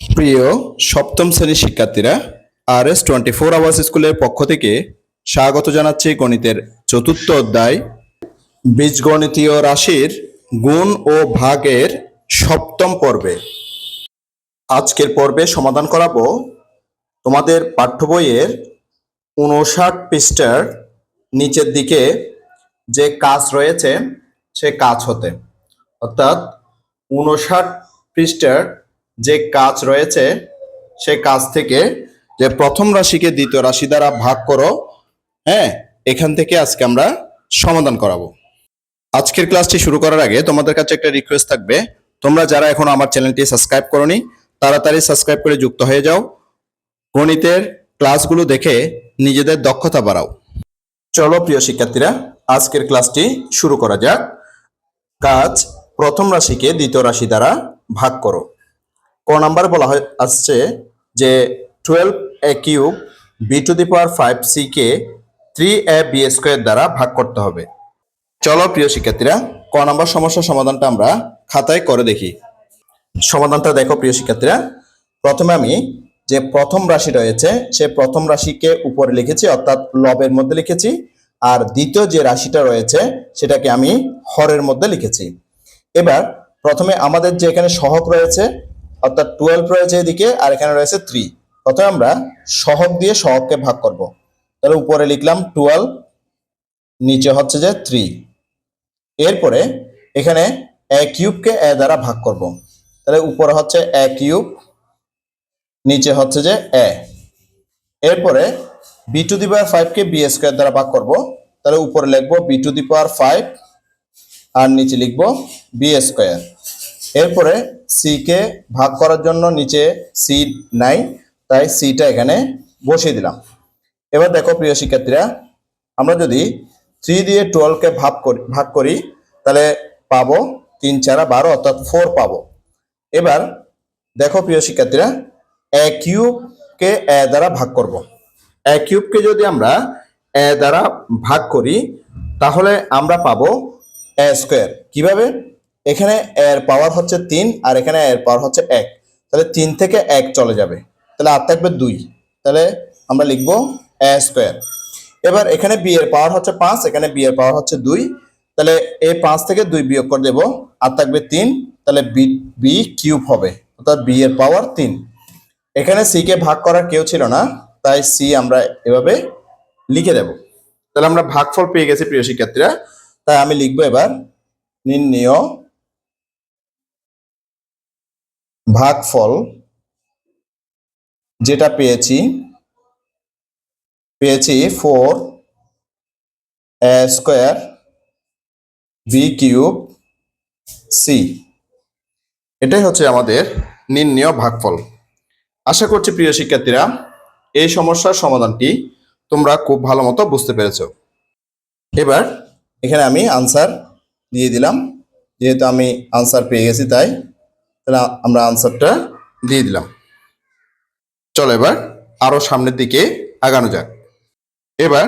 প্রিয় সপ্তম শ্রেণির শিক্ষার্থীরা R S twenty four hours স্কুলের পক্ষ থেকে স্বাগত জানাচ্ছি গণিতের চতুর্থ অধ্যায়। বীজগণিতীয় রাশির গুণ ও ভাগের সপ্তম পর্বে। আজকের পর্বে সমাধান করাবো তোমাদের পাঠ্য বইয়ের উনষাট পৃষ্ঠার নিচের দিকে যে কাজ রয়েছে, সে কাজ হতে। অর্থাৎ উনষাট পৃষ্ঠার যে কাজ রয়েছে, সে কাজ থেকে যে প্রথম রাশিকে দ্বিতীয় রাশি দ্বারা ভাগ করো হ্যাঁ এখান থেকে আজকে আমরা সমাধান করাবো। আজকের ক্লাসটি শুরু করার আগে তোমাদের কাছে একটা রিকোয়েস্ট থাকবে। তোমরা যারা এখনও আমার চ্যানেলটি সাবস্ক্রাইব করনি, তাড়াতাড়ি সাবস্ক্রাইব করে যুক্ত হয়ে যাও। গণিতের ক্লাসগুলো দেখে নিজেদের দক্ষতা বাড়াও। চলো প্রিয় শিক্ষার্থীরা, আজকের ক্লাসটি শুরু করা যাক। কাজ প্রথম রাশিকে দ্বিতীয় রাশি দ্বারা ভাগ করো। ক নাম্বার বলা হয় আসছে যে twelve A cube B to the power five C K three A B square দ্বারা ভাগ করতে হবে। চলো প্রিয় শিক্ষার্থীরা, ক নাম্বার সমস্যার সমাধানটা আমরা খাতায় করে দেখি। সমাধানটা দেখো প্রিয় শিক্ষার্থীরা। প্রথমে আমি যে প্রথম রাশি রয়েছে, সে প্রথম রাশিকে উপরে লিখেছি, অর্থাৎ লবের মধ্যে লিখেছি, আর দ্বিতীয় যে রাশিটা রয়েছে, সেটাকে আমি হরের মধ্যে লিখেছি। এবার প্রথমে আমাদের যে এখানে সহক রয়েছে অর্থাৎ টুয়েলভ রয়েছে এদিকে, আর এখানে রয়েছে থ্রি প্রথমে আমরা সহক দিয়ে সহককে ভাগ করব। তাহলে উপরে লিখলাম টুয়েলভ নিচে হচ্ছে যে থ্রি এরপরে এখানে এ কিউবকে এ দ্বারা ভাগ করব। তাহলে উপরে হচ্ছে এ কিউব নিচে হচ্ছে যে এ এরপরে বি টু দি পাওয়ার ফাইভকে বি স্কোয়ার দ্বারা ভাগ করব। তাহলে উপরে লিখব B to the power five আর নিচে লিখব বি স্কোয়ার এরপরে সি কে ভাগ করার জন্য নিচে সি নাই, তাই সিটা এখানে বসিয়ে দিলাম। এবার দেখো প্রিয় শিক্ষার্থীরা, আমরা যদি থ্রি দিয়ে টুয়েলভকে ভাগ করি ভাগ করি, তাহলে পাবো তিন চারা বারো, অর্থাৎ ফোর পাবো। এবার দেখো প্রিয় শিক্ষার্থীরা এ কিউবকে এ দ্বারা ভাগ করব। এ কিউবকে যদি আমরা এ দ্বারা ভাগ করি, তাহলে আমরা পাবো এ স্কোয়ার কীভাবে? এখানে এর পাওয়ার হচ্ছে তিন আর এখানে এর পাওয়ার হচ্ছে এক। তাহলে তিন থেকে এক চলে যাবে। তাহলে আর থাকবে দুই। তাহলে আমরা লিখব এ স্কোয়ার এবার এখানে বি এর পাওয়ার হচ্ছে পাঁচ, এখানে বি এর পাওয়ার হচ্ছে দুই। তাহলে এই পাঁচ থেকে দুই বিয়োগ করে দেবো, আর থাকবে তিন। তাহলে বি বি কিউব হবে, অর্থাৎ বি এর পাওয়ার তিন। এখানে সি কে ভাগ করার কেউ ছিল না, তাই সি আমরা এভাবে লিখে দেব। তাহলে আমরা ভাগফল পেয়ে গেছি প্রিয় শিক্ষার্থীরা। তাই আমি লিখব এবার নির্ণয় ভাগফল যেটা পেয়েছি পেয়েছি four A square B cube C. এটাই হচ্ছে আমাদের নির্ণয় ভাগফল। আশা করছি প্রিয় শিক্ষার্থীরা, এই সমস্যার সমাধানটি তোমরা খুব ভালো মতো বুঝতে পেরেছ। এবার এখানে আমি আনসার দিয়ে দিলাম। যেহেতু আমি আনসার পেয়ে গেছি, তাই তাহলে আমরা আনসারটা দিয়ে দিলাম। চলো এবার আরও সামনের দিকে আগানো যাক। এবার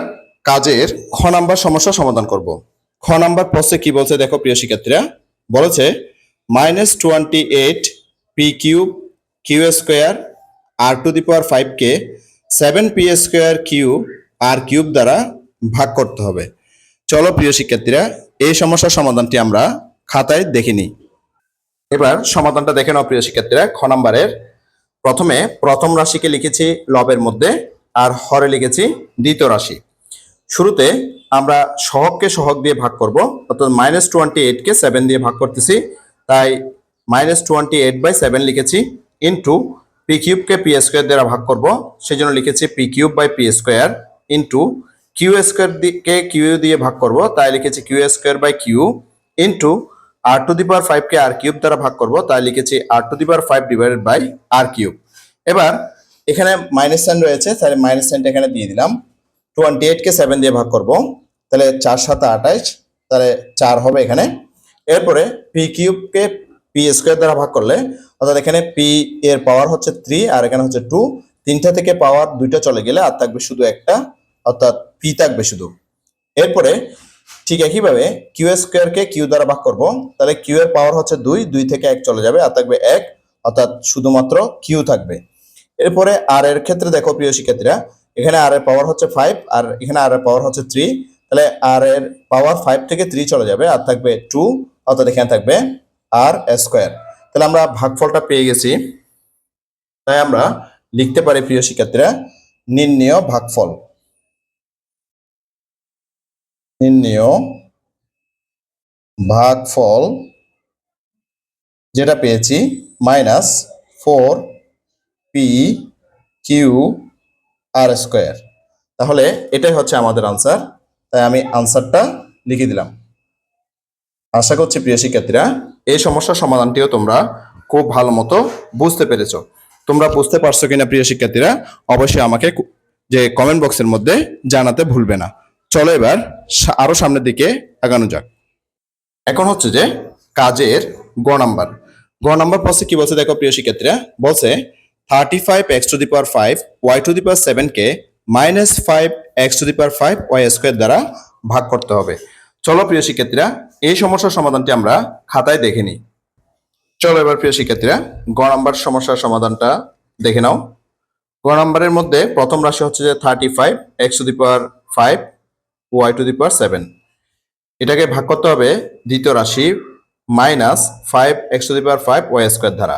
কাজের খ নাম্বার সমস্যা সমাধান করব। খ নাম্বার প্রশ্নে কি বলছে দেখো প্রিয় শিক্ষার্থীরা? বলেছে minus twenty eight P cube Q square R to the power five K seven P square Q R cube দ্বারা ভাগ করতে হবে। চলো প্রিয় শিক্ষার্থীরা, এই সমস্যার সমাধানটি আমরা খাতায় দেখে নিই। এবার সমাধানটা দেখে নাও শিক্ষার্থীরা। খ নাম্বারের প্রথমে প্রথম রাশিকে লিখেছি লবের মধ্যে আর হরে লিখেছি দ্বিতীয় রাশি। শুরুতে আমরা সহককে সহক দিয়ে ভাগ করব, অর্থাৎ মাইনাস টোয়েন্টি এইটকে সেভেন দিয়ে ভাগ করতেছি। তাই minus twenty eight by seven লিখেছি ইন্টু পি কিউবকে পি স্কোয়ার দ্বারা ভাগ করব। সেই জন্য লিখেছি P cube by P square into Q square K Q দিয়ে ভাগ করব। তাই লিখেছি Q square by Q into R to the power ফাইভকে R cube দ্বারা ভাগ করব, তাই লিখেছি R to the power five divided by R cube এবার, এখানে মাইনাস সাইন রয়েছে, তাহলে মাইনাস সাইনটা এখানে দিয়ে দিলাম। টোয়েন্টি এইটকে সেভেন দিয়ে ভাগ করব, তাহলে চার সাথে আঠাইশ তাহলে চার হবে এখানে। এরপরে পি কিউবকে পি স্কোয়ার দ্বারা ভাগ করলে, অর্থাৎ এখানে পি এর পাওয়ার হচ্ছে থ্রি আর এখানে হচ্ছে টু তিনটা থেকে পাওয়ার দুইটা চলে গেলে আর থাকবে শুধু একটা, অর্থাৎ পি থাকবে শুধু। এরপরে ঠিক একইভাবে কিউ স্কোয়ারকে কিউ দ্বারা ভাগ করব, তাহলে কিউ এর পাওয়ার হচ্ছে দুই দুই থেকে এক চলে যাবে, আর থাকবে এক, অর্থাৎ শুধুমাত্র কিউ থাকবে। এরপরে আর এর ক্ষেত্রে দেখো প্রিয় শিক্ষার্থীরা, এখানে আর এর পাওয়ার হচ্ছে ফাইভ আর এখানে আর এর পাওয়ার হচ্ছে থ্রি তাহলে আর এর পাওয়ার ফাইভ থেকে থ্রি চলে যাবে, আর থাকবে টু অর্থাৎ এখানে থাকবে আর স্কোয়ার তাহলে আমরা ভাগফলটা পেয়ে গেছি। তাই আমরা লিখতে পারি প্রিয় শিক্ষার্থীরা, নির্ণেয় ভাগফল। নির্ণেয়, ভাগফল, যেটা পেয়েছি minus four P Q R square তাহলে এটাই হচ্ছে আমাদের আনসার তাই আমি আনসারটা লিখে দিলাম। আশা করছি প্রিয় শিক্ষার্থীরা, এই সমস্যার সমাধানটিও তোমরা খুব ভালো মতো বুঝতে পেরেছ। তোমরা বুঝতে পারছ কিনা প্রিয় শিক্ষার্থীরা, অবশ্যই আমাকে যে কমেন্ট বক্সের মধ্যে জানাতে ভুলবে না। চলো এবার সা- আরও সামনের দিকে আগানো যাক। এখন হচ্ছে যে কাজের গ নাম্বার। গ নাম্বার প্রশ্নে কি বলছে দেখো প্রিয় শিক্ষার্থীরা? বলছে thirty five X to the power five Y to the power seven K minus five X to the power five Y square দ্বারা ভাগ করতে হবে। চলো প্রিয় শিক্ষার্থীরা, এই সমস্যার সমাধানটি আমরা খাতায় দেখে নিই। চলো এবার প্রিয় শিক্ষার্থীরা, গ নাম্বার সমস্যার সমাধানটা দেখে নাও। গ নাম্বারের মধ্যে প্রথম রাশি হচ্ছে যে thirty five X to the power five Y to the power seven এটাকে ভাগ করতে হবে দ্বিতীয় রাশি minus five X to the power five Y square দ্বারা।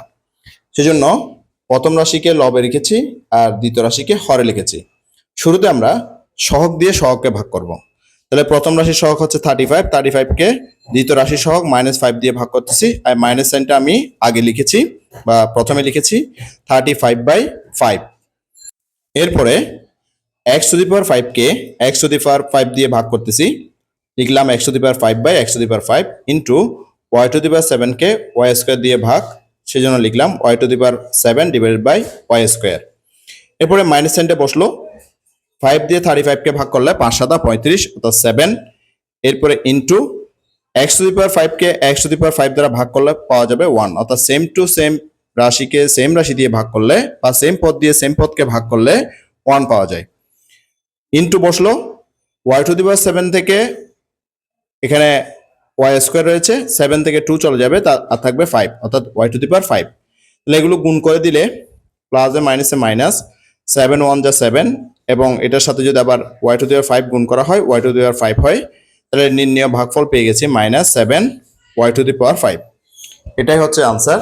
সেজন্য প্রথম রাশিকে লবে লিখেছি আর দ্বিতীয় রাশিকে হরে লিখেছি। শুরুতে আমরা সহগ দিয়ে সহগকে ভাগ করব। তাহলে প্রথম রাশির সহগ হচ্ছে থার্টি ফাইভ থার্টি ফাইভকে দ্বিতীয় রাশির সহগ মাইনাস ফাইভ দিয়ে ভাগ করতেছি। আর মাইনাস সাইনটা আমি আগে লিখেছি বা প্রথমে লিখেছি থার্টি ফাইভ বাই ফাইভ এরপরে x to the power ফাইভকে X to the power five দিয়ে ভাগ করতেছি। লিখলাম X to the power five by X to the power five into Y to the power সেভেনকে Y square দিয়ে ভাগ। সেজন্য লিখলাম Y to the power seven divided by Y square এরপরে minus সাইনটা বসল। ফাইভ দিয়ে থার্টি ফাইভকে ভাগ করলে পাঁচ সাদা পঁয়ত্রিশ, অর্থাৎ সেভেন এরপরে into X to the power ফাইভকে X to the power five দ্বারা ভাগ করলে পাওয়া যাবে ওয়ান অর্থাৎ সেম টু সেম রাশিকে সেম রাশি দিয়ে ভাগ করলে বা সেম পদ দিয়ে সেম পদকে ভাগ করলে ওয়ান পাওয়া যায়। ইন্টু বসল Y to the power seven থেকে এখানে ওয়াই স্কোয়ার রয়েছে সেভেন থেকে টু চলে যাবে, তা, আর থাকবে ফাইভ অর্থাৎ Y to the power five তাহলে এগুলো গুণ করে দিলে প্লাসে মাইনাসে মাইনাস সেভেন ওয়ান যা সেভেন এবং এটার সাথে যদি আবার Y to the power five গুণ করা হয় Y to the power five হয়, তাহলে নির্ণয় ভাগফল পেয়ে গেছি minus seven Y to the power five এটাই হচ্ছে আনসার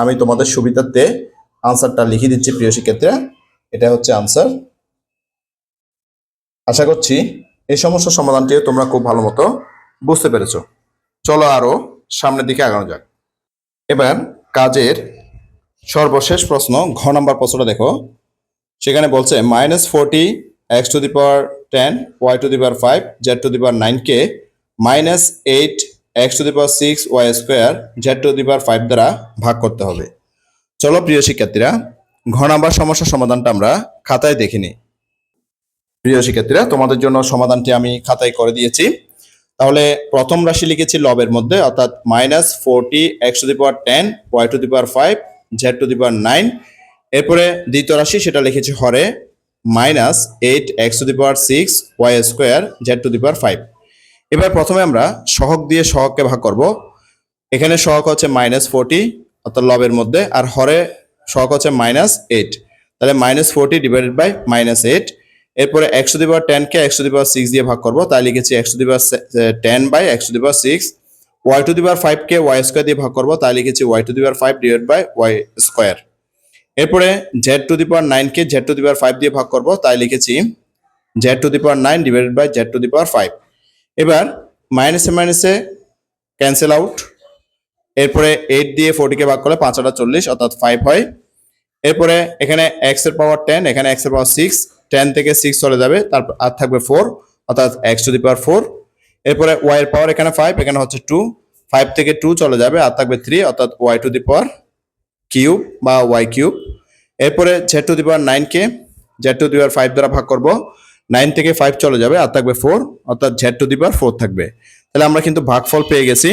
আমি তোমাদের সুবিধার্থে আনসারটা লিখে দিচ্ছি প্রিয় শিক্ষার্থীরা। এটা হচ্ছে আনসার আশা করছি এই সমস্যার সমাধানটিও তোমরা খুব ভালো মতো বুঝতে পেরেছ। চলো আরও সামনের দিকে আগানো যাক। এবার কাজের সর্বশেষ প্রশ্ন, ঘ নাম্বার প্রশ্নটা দেখো। সেখানে বলছে minus forty X to the power ten Y to the power five Z to the power নাইনকে minus eight X to the power six Y square Z to the power five দ্বারা ভাগ করতে হবে। চলো প্রিয় শিক্ষার্থীরা, ঘ নাম্বার সমস্যার সমাধানটা আমরা খাতায় দেখে নিই। প্রিয় শিক্ষার্থীরা, তোমাদের জন্য সমাধানটি আমি খাতায় করে দিয়েছি। তাহলে প্রথম রাশি লিখেছি লবের মধ্যে, অর্থাৎ minus forty X to the power ten Y to the power five Z to the power nine এরপরে দ্বিতীয় রাশি, সেটা লিখেছি হরে minus eight X to the power six Y square Z to the power five এবার প্রথমে আমরা সহগ দিয়ে সহগকে ভাগ করব। এখানে সহগ হচ্ছে মাইনাস ফোরটি অর্থাৎ লবের মধ্যে, আর হরে সহগ হচ্ছে মাইনাস এইট তাহলে minus forty divided by minus eight এরপরে একশো দি পাওয়ার টেনকে একশো দি পাওয়ার সিক্স দিয়ে ভাগ করব তাই লিখেছি একশো দি পাওয়ার টেন বাই একশো the power six Y to the power ফাইভকে Y square দিয়ে ভাগ করব তাই লিখেছি Y to the power five divide by Y square এরপরে Z to the power নাইনকে Z to the power five দিয়ে ভাগ করব তাই লিখেছি Z to the nine divided by Z to the five এবার মাইনাসে মাইনাসে ক্যান্সেল আউট এরপরে এইট দিয়ে ফোরটিকে ভাগ করলে পাঁচ আটা চল্লিশ অর্থাৎ ফাইভ হয় এরপরে এখানে এক্সের পাওয়ার টেন এখানে এক্সের পাওয়ার সিক্স টেন থেকে সিক্স চলে যাবে তারপর আর থাকবে ফোর অর্থাৎ X to the power four এরপরে ওয়াই এর পাওয়ার এখানে ফাইভ এখানে হচ্ছে টু ফাইভ থেকে টু চলে যাবে, আর থাকবে থ্রি অর্থাৎ Y to the power cube বা ওয়াই কিউব এরপরে Z to the power নাইনকে Z to the power five দ্বারা ভাগ করব। নাইন থেকে ফাইভ চলে যাবে, আর থাকবে ফোর অর্থাৎ Z to the power four থাকবে। তাহলে আমরা কিন্তু ভাগফল পেয়ে গেছি।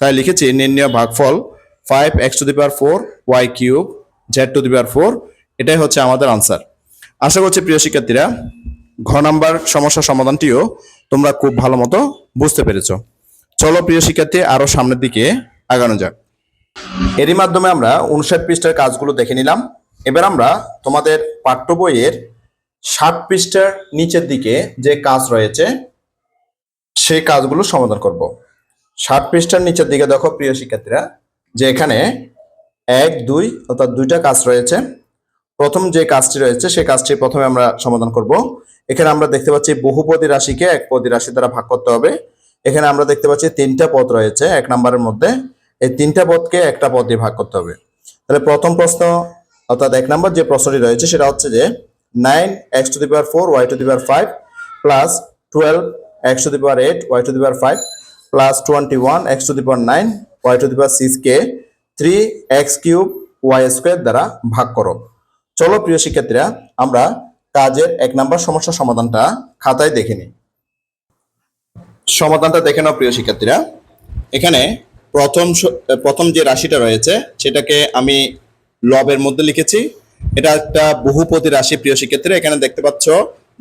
তাই লিখেছি নির্ণয় ভাগফল five X to the power four Y cube Z to the power four এটাই হচ্ছে আমাদের আনসার আশা করছি প্রিয় শিক্ষার্থীরা, ঘ নাম্বার সমস্যার সমাধানটিও তোমরা খুব ভালো মতো বুঝতে পেরেছ। চলো প্রিয় শিক্ষার্থী, আরও সামনের দিকে আগানো যাক। এরই মাধ্যমে আমরা উনষাট পৃষ্ঠার কাজগুলো দেখে নিলাম। এবার আমরা তোমাদের পাঠ্য বইয়ের ষাট পৃষ্ঠার নিচের দিকে যে কাজ রয়েছে, সেই কাজগুলো সমাধান করব। ষাট পৃষ্ঠার নিচের দিকে দেখো প্রিয় শিক্ষার্থীরা, যে এখানে এক, দুই অর্থাৎ দুইটা কাজ রয়েছে। প্রথম যে কাজটি রয়েছে সেই কাজটি প্রথমে আমরা সমাধান করব। এখানে আমরা দেখতে পাচ্ছি বহুপদী রাশিকে এক পদী রাশি দ্বারা ভাগ করতে হবে। এখানে আমরা দেখতে পাচ্ছি তিনটা পদ রয়েছে এক নম্বরের মধ্যে। এই তিনটা পদকে একটা পদ দিয়ে ভাগ করতে হবে। তাহলে প্রথম প্রশ্ন, অর্থাৎ এক নম্বর যে প্রশ্নটি রয়েছে, সেটা হচ্ছে যে nine X to the power four, Y to the power five, plus twelve X to the power eight, Y to the power five, plus twenty one X to the power nine, Y to the power six K, three X cube Y square দ্বারা ভাগ করো। চলো প্রিয় শিক্ষার্থীরা, আমরা কাজের এক নম্বর সমস্যার সমাধানটা খাতায় দেখে নিই। সমাধানটা দেখে নাও প্রিয় শিক্ষার্থীরা। এখানে প্রথম প্রথম যে রাশিটা রয়েছে, সেটাকে আমি লবের মধ্যে লিখেছি। এটা একটা বহুপদী রাশি প্রিয় শিক্ষার্থীরা, এখানে দেখতে পাচ্ছ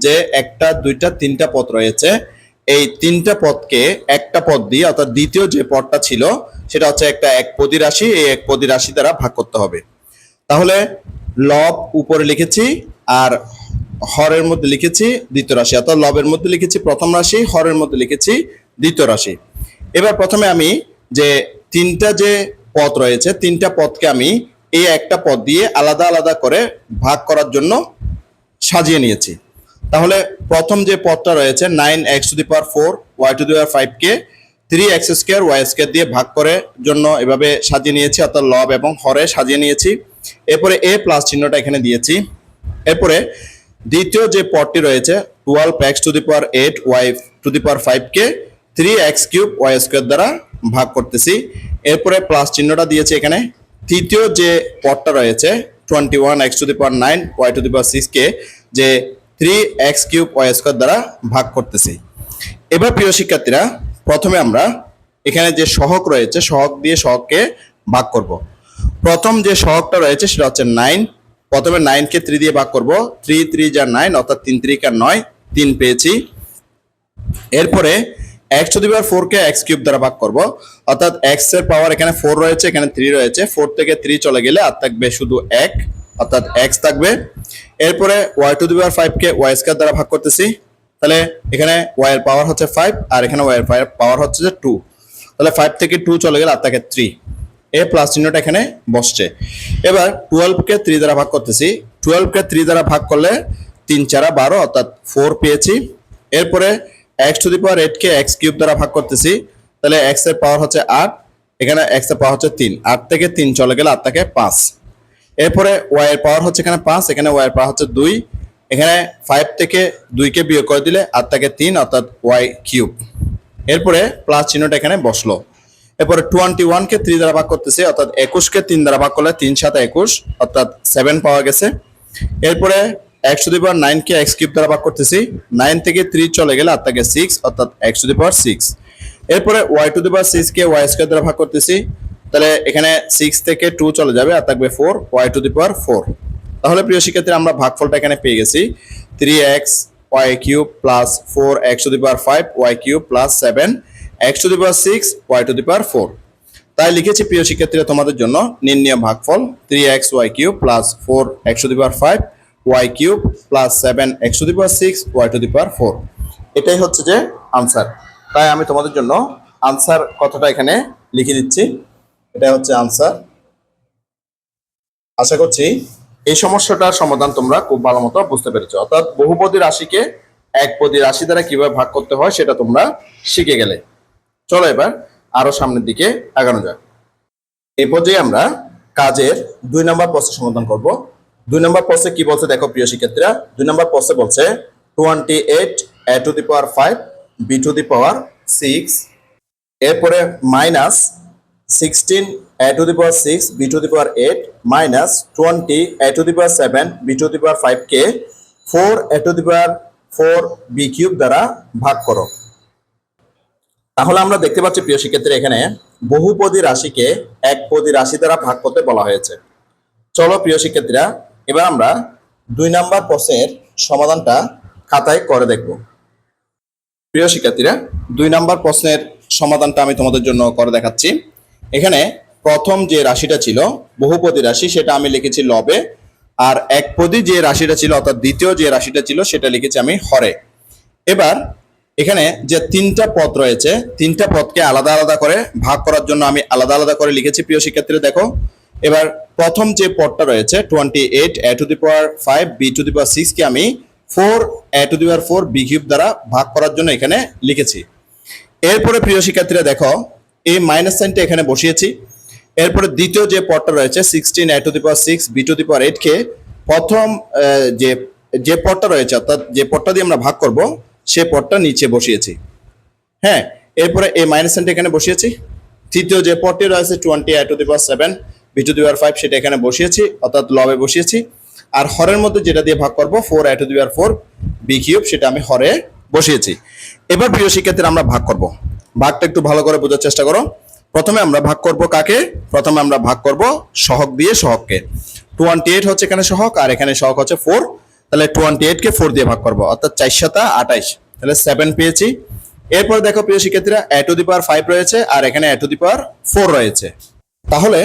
যে একটা, দুইটা, তিনটা পদ রয়েছে। এই তিনটা পদকে একটা পদ দিয়ে, অর্থাৎ দ্বিতীয় যে পদটা ছিল, সেটা হচ্ছে একটা একপদী রাশি, এই একপদী রাশি দ্বারা ভাগ করতে হবে। তাহলে লব উপরে লিখেছি আর হরের মধ্যে লিখেছি দ্বিতীয় রাশি, অর্থাৎ লবের মধ্যে লিখেছি প্রথম রাশি, হরের মধ্যে লিখেছি দ্বিতীয় রাশি। এবার প্রথমে আমি যে তিনটা যে পদ রয়েছে, তিনটা পদকে আমি এই একটা পদ দিয়ে আলাদা আলাদা করে ভাগ করার জন্য সাজিয়ে নিয়েছি। তাহলে প্রথম যে পদটা রয়েছে nine X to the power four Y to the power five K three X square Y square দিয়ে ভাগ করে জন্য এভাবে সাজিয়ে নিয়েছি, অর্থাৎ লব এবং হরে সাজিয়ে নিয়েছি। এরপরে এ প্লাস চিহ্নটা এখানে দিয়েছি। এরপরে দ্বিতীয় যে পদটি রয়েছে twelve X to the power eight Y to the power five K three X cube Y square দ্বারা ভাগ করতেছি। এরপরে প্লাস চিহ্নটা দিয়েছি এখানে। তৃতীয় যে পদটা রয়েছে twenty one x to the power nine y to the power six কে যে three x cube y square দ্বারা ভাগ করতেছি। এবার প্রিয় শিক্ষার্থীরা, প্রথমে আমরা এখানে যে সহক রয়েছে, সহক দিয়ে সহককে ভাগ করব। প্রথম যে সহকটা রয়েছে সেটা হচ্ছে নাইন। প্রথমে নাইনকে থ্রি দিয়ে ভাগ করব। থ্রি থ্রি যা নাইন অর্থাৎ তিন ত্রিকা নয়, তিন পেয়েছি। এরপরে x to the power four K x cube দ্বারা ভাগ করব। অর্থাৎ এক্সের পাওয়ার এখানে ফোর রয়েছে, এখানে থ্রি রয়েছে। ফোর থেকে থ্রি চলে গেলে আর থাকবে শুধু এক। অর্থাৎ এক্স থাকবে। এরপরে y to the power five K y square দ্বারা ভাগ করতেছি। তাহলে এখানে ওয়াই এর পাওয়ার হচ্ছে ফাইভ আর এখানে ওয়াই এর পাওয়ার হচ্ছে টু তাহলে ফাইভ থেকে টু চলে গেলে আর থাকে থ্রি এ প্লাস চিহ্নটা এখানে বসছে। এবার টুয়েলভকে থ্রি দ্বারা ভাগ করতেছি। টুয়েলভকে থ্রি দ্বারা ভাগ করলে তিন, চারা বারো, অর্থাৎ ফোর পেয়েছি। এরপরে x to the power eight K x cube দ্বারা ভাগ করতেছি। তাহলে এক্সের পাওয়ার হচ্ছে আট, এখানে এক্সের পাওয়ার হচ্ছে তিন। আট থেকে তিন চলে গেলে আট থাকে পাঁচ। এরপরে ওয়াই এর পাওয়ার হচ্ছে এখানে পাঁচ, এখানে ওয়াই এর পাওয়ার হচ্ছে দুই। এখানে ফাইভ থেকে দুইকে বিয়োগ করে দিলে আট থাকে তিন, অর্থাৎ ওয়াই কিউব এরপরে প্লাস চিহ্নটা এখানে বসল। এরপরে টোয়েন্টি ওয়ানকে থ্রি দ্বারা ভাগ করতেছে, অর্থাৎ একুশকে তিন দ্বারা ভাগ করলে তিন সাথে একুশ, অর্থাৎ সেভেন পাওয়া গেছে। এরপরে x to the power nine K x cube দ্বারা ভাগ করতেছি নাইন থেকে থ্রি চলে গেলে আর থাকে সিক্স অর্থাৎ x to the power six এরপরে y to the power six K y square দ্বারা ভাগ করতেছি, তাহলে এখানে সিক্স থেকে টু চলে যাবে, আর থাকবে four y to the power four তাহলে প্রিয় শিক্ষার্থী আমরা ভাগফলটা এখানে পেয়ে গেছি। Three x y cube plus four x to the power five y cube plus seven x to the power six y to the power four তাই লিখেছি, প্রিয় শিক্ষার্থীরা, তোমাদের জন্য নির্ণয় ভাগফল three x y cube plus four x to the power five y cube plus seven x to the power six y to the power four এটাই হচ্ছে যে আনসার তাই আমি তোমাদের জন্য আনসার কথাটা এখানে লিখে দিচ্ছি। এটা হচ্ছে আনসার আশা করছি এই সমস্যাটার সমাধান তোমরা খুব ভালো মতো বুঝতে পেরেছ। অর্থাৎ বহুপদী রাশিকে একপদী রাশি দ্বারা কীভাবে ভাগ করতে হয়, সেটা তোমরা শিখে গেলে। চলো এবার আরও সামনের দিকে আগানো যাক। এই পর্যায়ে আমরা কাজের দুই নম্বর প্রশ্নের সমাধান করব। দুই নম্বর প্রশ্নে কি বলছে দেখো প্রিয় শিক্ষার্থীরা? দুই নম্বর প্রশ্নে বলছে twenty eight a to the power five b to the power six এরপরে minus sixteen a to the power six b to the power eight minus twenty a to the power seven b to the power five K four a to the power four b cube দ্বারা ভাগ করো। তাহলে আমরা দেখতে পাচ্ছি, প্রিয় শিক্ষার্থীরা, এখানে বহুপদী রাশিকে একপদী রাশি দ্বারা ভাগ করতে বলা হয়েছে। চলো, প্রিয় শিক্ষার্থীরা, এবার আমরা দুই নাম্বার প্রশ্নের সমাধানটা খাতায় করে দেখব। প্রিয় শিক্ষার্থীরা, দুই নাম্বার প্রশ্নের সমাধানটা আমি তোমাদের জন্য করে দেখাচ্ছি। এখানে প্রথম যে রাশিটা ছিল, বহুপদী রাশি, সেটা আমি লিখেছি লবে, আর একপদী যে রাশিটা ছিল, অর্থাৎ দ্বিতীয় যে রাশিটা ছিল, সেটা লিখেছি আমি হরে। এবার এখানে যে তিনটা পদ রয়েছে, তিনটা পদকে আলাদা আলাদা করে ভাগ করার জন্য আমি আলাদা আলাদা করে লিখেছি প্রিয় শিক্ষার্থীরা, দেখো। এবার প্রথম যে পদটা রয়েছে twenty eight a to the power five b to the power সিক্সকে আমি four a to the power four b cube দ্বারা ভাগ করার জন্য এখানে লিখেছি। এরপরে প্রিয় শিক্ষার্থীরা, দেখো এই মাইনাস সাইনটা এখানে বসিয়েছি। এরপরে দ্বিতীয় যে পদটা রয়েছে sixteen a to the power six b to the power এইটকে প্রথম যে যে পদটা রয়েছে, অর্থাৎ যে পদটা দিয়ে আমরা ভাগ করব সে পদটা নিচে বসিয়েছি। হ্যাঁ এরপরে এই মাইনাস সাইনটা এখানে বসিয়েছি। তৃতীয় যে পদটি রয়েছে twenty a to the power seven b to the power five সেটা এখানে বসিয়েছি, অর্থাৎ লবে বসিয়েছি। আর হরের মধ্যে যেটা দিয়ে ভাগ করব four a to the power four b cube সেটা আমি হরে বসিয়েছি। এবার প্রিয় শিক্ষার্থীরা, আমরা ভাগ করব। ভাগটা একটু ভালো করে বোঝার চেষ্টা করো। প্রথমে আমরা ভাগ করব কাকে? প্রথমে আমরা ভাগ করব সহক দিয়ে সহককে টোয়েন্টি এইট হচ্ছে এখানে সহক আর এখানে সহক হচ্ছে ফোর তাহলে টোয়েন্টি এইটকে ফোর দিয়ে ভাগ করব, অর্থাৎ চার সাতা আঠাইশ। তাহলে সেভেন পেয়েছি। এরপর দেখো প্রিয় শিক্ষার্থীরা এ টু দি পাওয়ার ফাইভ রয়েছে আর এখানে এ টু দি পাওয়ার ফোর রয়েছে। তাহলে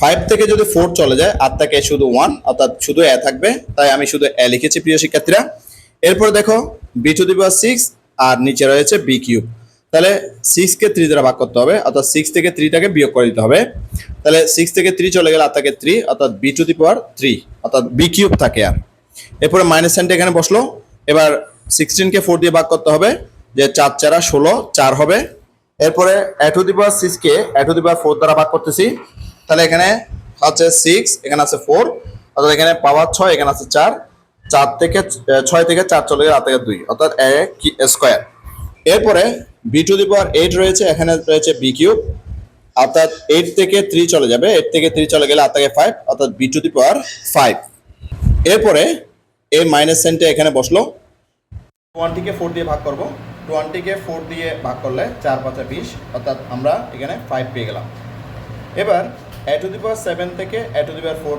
ফাইভ থেকে যদি ফোর চলে যায় আর থাকে শুধু ওয়ান অর্থাৎ শুধু এ থাকবে, তাই আমি শুধু এ লিখেছি প্রিয় শিক্ষার্থীরা। এরপর দেখো b to the power six আর নিচে রয়েছে বি কিউব তাহলে সিক্স কে থ্রি দ্বারা ভাগ করতে হবে, অর্থাৎ সিক্স থেকে থ্রিটাকে বিয়োগ করে দিতে হবে। তাহলে সিক্স থেকে থ্রি চলে গেলে আর থাকে থ্রি অর্থাৎ b to the power three অর্থাৎ বি কিউব থাকে আর। এরপরে মাইনাস সাইনটা এখানে বসল। এবার সিক্সটিনকে ফোর দিয়ে ভাগ করতে হবে। যে চার চারা ষোলো, চার হবে। এরপরে a to the power সিক্সকে a to the power four দ্বারা ভাগ করতেছি। তাহলে এখানে আছে সিক্স এখানে আছে ফোর অর্থাৎ এখানে পাওয়ার ছয়, এখানে আছে চার। চার থেকে ছয় থেকে চার চলে গেলে থেকে দুই, অর্থাৎ এ স্কোয়ার এরপরে b to the power eight রয়েছে, এখানে রয়েছে বি কিউব অর্থাৎ এইট থেকে থ্রি চলে যাবে। এইট থেকে থ্রি চলে গেলে আর থেকে ফাইভ অর্থাৎ b to the power five এরপরে এই মাইনাস সাইনটা এখানে বসল। টোয়েন্টিকে ফোর দিয়ে ভাগ করব। টোয়েন্টিকে ফোর দিয়ে ভাগ করলে চার পাঁচা বিশ, অর্থাৎ আমরা এখানে ফাইভ পেয়ে গেলাম। এবার এ টু সেভেন থেকে এ টু ফোর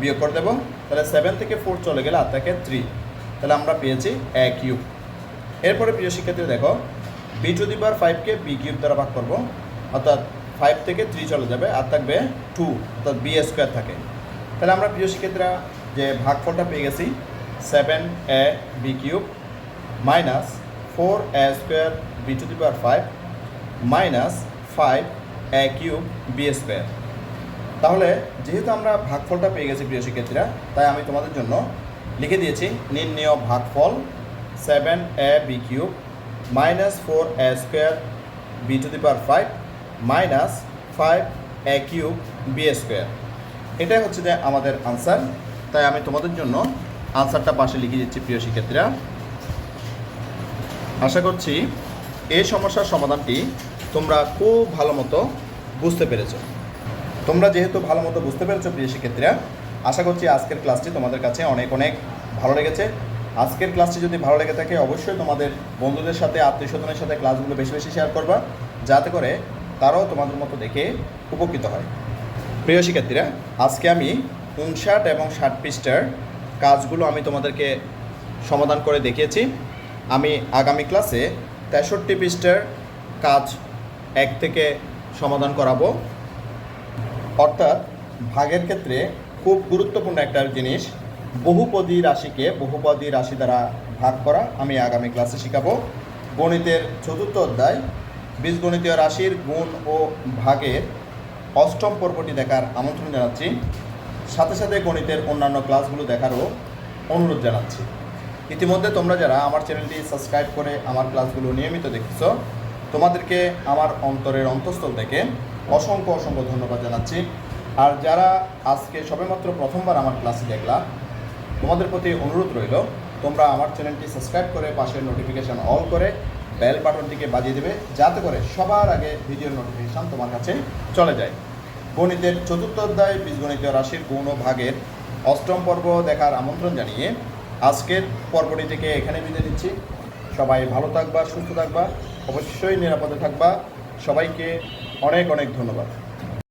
বিয়োগ করে দেবো। তাহলে সেভেন থেকে ফোর চলে গেলে আর থাকে থ্রি তাহলে আমরা পেয়েছি এ কিউব এরপরে প্রিয় শিক্ষার্থী দেখো বি টু দি পাওয়ার ফাইভকে বি কিউব দ্বারা ভাগ করব। অর্থাৎ ফাইভ থেকে থ্রি চলে যাবে আর থাকবে টু অর্থাৎ বি স্কোয়ার থাকে। তাহলে আমরা প্রিয় শিক্ষার্থীরা যে ভাগফলটা পেয়ে গেছি seven a b cube minus four a square b to the power five minus five a cube b square তাহলে যেহেতু আমরা ভাগফলটা পেয়ে গেছি প্রিয় শিক্ষার্থীরা, তাই আমি তোমাদের জন্য লিখে দিয়েছি নির্ণয় ভাগফল seven a b cube minus four a square b to the power five minus five a cube b square এটাই হচ্ছে যে আমাদের আনসার তাই আমি তোমাদের জন্য আনসারটা পাশে লিখে দিচ্ছি, প্রিয় শিক্ষার্থীরা। আশা করছি এই সমস্যার সমাধানটি তোমরা খুব ভালো মতো বুঝতে পেরেছ। তোমরা যেহেতু ভালো মতো বুঝতে পেরেছ, প্রিয় শিক্ষার্থীরা, আশা করছি আজকের ক্লাসটি তোমাদের কাছে অনেক অনেক ভালো লেগেছে। আজকের ক্লাসটি যদি ভালো লেগে থাকে, অবশ্যই তোমাদের বন্ধুদের সাথে আত্মীয় স্বজনের সাথে ক্লাসগুলো বেশি বেশি শেয়ার করবা, যাতে করে তারাও তোমাদের মতো দেখে উপকৃত হয়। প্রিয় শিক্ষার্থীরা, আজকে আমি উনষাট এবং ষাট পৃষ্ঠার কাজগুলো আমি তোমাদেরকে সমাধান করে দেখিয়েছি। আমি আগামী ক্লাসে তেষট্টি পৃষ্ঠার কাজ এক থেকে সমাধান করাবো। অর্থাৎ ভাগের ক্ষেত্রে খুব গুরুত্বপূর্ণ একটা জিনিস, বহুপদী রাশিকে বহুপদী রাশি দ্বারা ভাগ করা আমি আগামী ক্লাসে শেখাবো। গণিতের চতুর্থ অধ্যায়, বীজগণিতীয় রাশির গুণ ও ভাগের অষ্টম পর্বটি দেখার আমন্ত্রণ জানাচ্ছি। সাথে সাথে গণিতের অন্যান্য ক্লাসগুলো দেখারও অনুরোধ জানাচ্ছি। ইতিমধ্যে তোমরা যারা আমার চ্যানেলটি সাবস্ক্রাইব করে আমার ক্লাসগুলো নিয়মিত দেখছ, তোমাদেরকে আমার অন্তরের অন্তঃস্থল থেকে অসংখ্য অসংখ্য ধন্যবাদ জানাচ্ছি। আর যারা আজকে সবেমাত্র প্রথমবার আমার ক্লাসে দেখলা, তোমাদের প্রতি অনুরোধ রইল, তোমরা আমার চ্যানেলটি সাবস্ক্রাইব করে পাশের নোটিফিকেশান অল করে বেল বাটনটিকে বাজিয়ে দেবে, যাতে করে সবার আগে ভিডিওর নোটিফিকেশান তোমার কাছে চলে যায়। গণিতের চতুর্থ অধ্যায় বীজগণিত রাশির গৌণ ভাগের অষ্টম পর্ব দেখার আমন্ত্রণ জানিয়ে আজকের পর্বটি থেকে এখানে বিদায় নিচ্ছি। সবাই ভালো থাকবা, সুস্থ থাকবা, অবশ্যই নিরাপদে থাকবা। সবাইকে অনেক অনেক ধন্যবাদ।